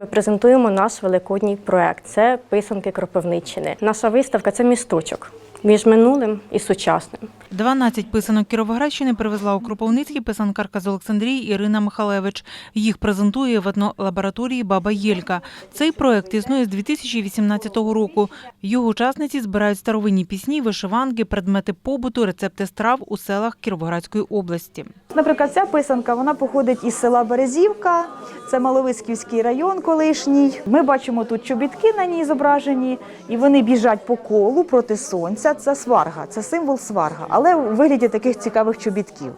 Ми презентуємо наш великодній проект. Це писанки Кропивниччини. Наша виставка це місточок між минулим і сучасним. 12 писанок Кіровоградщини привезла у Кропивницький писанкарка з Олександрії Ірина Михалевич. Їх презентує в етнолабораторії Баба Єлька. Цей проект існує з 2018 року. Його учасниці збирають старовинні пісні, вишиванки, предмети побуту, рецепти страв у селах Кіровоградської області. Наприклад, ця писанка вона походить із села Березівка, це Маловиськівський район колишній. Ми бачимо тут чобітки на ній зображені, і вони біжать по колу проти сонця. Це сварга, це символ сварга, але у вигляді таких цікавих чобітків.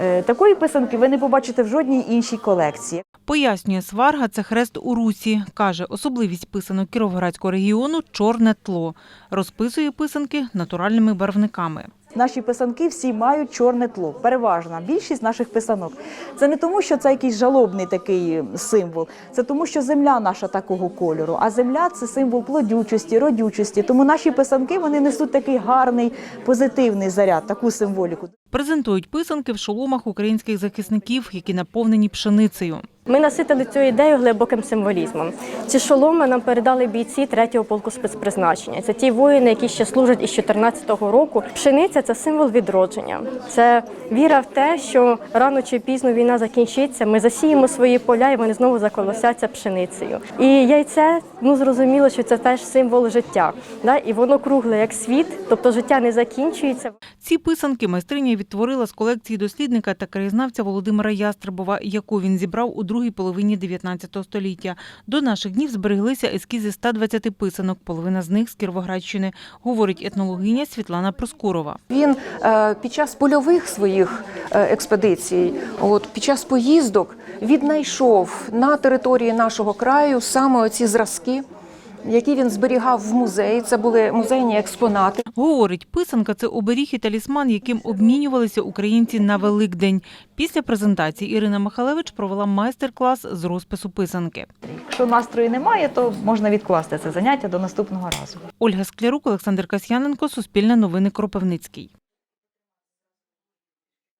Е, Такої писанки ви не побачите в жодній іншій колекції. Пояснює, сварга – це хрест у русі. Каже, особливість писанок Кіровоградського регіону – чорне тло. Розписує писанки натуральними барвниками. Наші писанки всі мають чорне тло. Переважна більшість наших писанок. Це не тому, що це якийсь жалобний такий символ, це тому, що земля наша такого кольору. А земля це символ плодючості, родючості. Тому наші писанки вони несуть такий гарний позитивний заряд, таку символіку. Презентують писанки в шоломах українських захисників, які наповнені пшеницею. Ми наситили цю ідею глибоким символізмом. Ці шоломи нам передали бійці 3-го полку спецпризначення. Це ті воїни, які ще служать із 14-го року. Пшениця це символ відродження. Це віра в те, що рано чи пізно війна закінчиться. Ми засіємо свої поля, і вони знову заколосяться пшеницею. І яйце, ну зрозуміло, що це теж символ життя. Да? І воно кругле як світ, тобто життя не закінчується. Ці писанки майстриня відтворила з колекції дослідника та краєзнавця Володимира Ястребова, яку він зібрав у другій половині 19 століття. До наших днів збереглися ескізи 120 писанок, половина з них з Кіровоградщини, говорить етнологиня Світлана Проскурова. Він е, під час польових своїх е, експедицій, от під час поїздок, віднайшов на території нашого краю саме оці зразки, які він зберігав в музеї. Це були музейні експонати. Говорить, писанка – це оберіг і талісман, яким обмінювалися українці на Великдень. Після презентації Ірина Михалевич провела майстер-клас з розпису писанки. Якщо настрою немає, то можна відкласти це заняття до наступного разу. Ольга Склярук, Олександр Касьяненко, Суспільне новини Кропивницький.